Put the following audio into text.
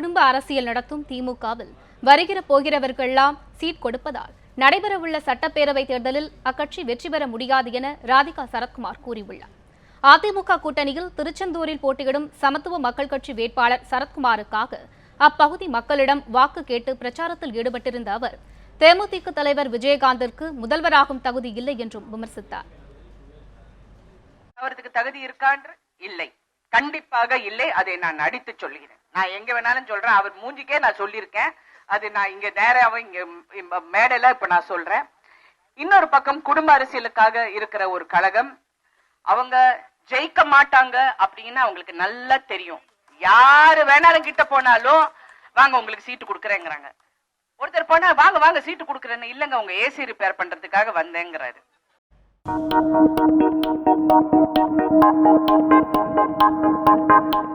குடும்ப அரசியல் நடத்தும் திமுகவில் வருகிற போகிறவர்கள்லாம் சீட் கொடுப்பதால் நடைபெறவுள்ள சட்டப்பேரவை தேர்தலில் அக்கட்சி வெற்றி பெற முடியாது என ராதிகா சரத்குமார் கூறியுள்ளார். அதிமுக கூட்டணியில் திருச்செந்தூரில் போட்டியிடும் சமத்துவ மக்கள் கட்சி வேட்பாளர் சரத்குமாருக்காக அப்பகுதி மக்களிடம் வாக்கு கேட்டு பிரச்சாரத்தில் ஈடுபட்டிருந்த அவர் தேமுதிக தலைவர் விஜயகாந்திற்கு முதல்வராகும் தகுதி இல்லை என்றும் விமர்சித்தார். அவருக்கு தகுதி இருக்கான்று இல்லை. கண்டிப்பாக இல்லை அதை நான் அடித்து சொல்கிறேன். நான் எங்க வேணாலும் சொல்றேன் அவர் மூஞ்சிக்கே நான் சொல்லியிருக்கேன். அது நான் இங்க நேராக இங்க இம்ம மேடையில இப்ப நான் சொல்றேன். இன்னொரு பக்கம் குடும்ப அரசியலுக்காக இருக்கிற ஒரு கழகம். அவங்க ஜெயிக்க மாட்டாங்க அப்படின்னு அவங்களுக்கு நல்லா தெரியும். யாரு வேணாலும் கிட்ட போனாலும் வாங்க உங்களுக்கு சீட்டு கொடுக்குறேங்கிறாங்க. ஒருத்தர் போனா வாங்க வாங்க சீட்டு கொடுக்குறேன்னு. இல்லைங்க உங்க ஏசி ரிப்பேர் பண்றதுக்காக வந்தேங்கிறாரு. Thank you.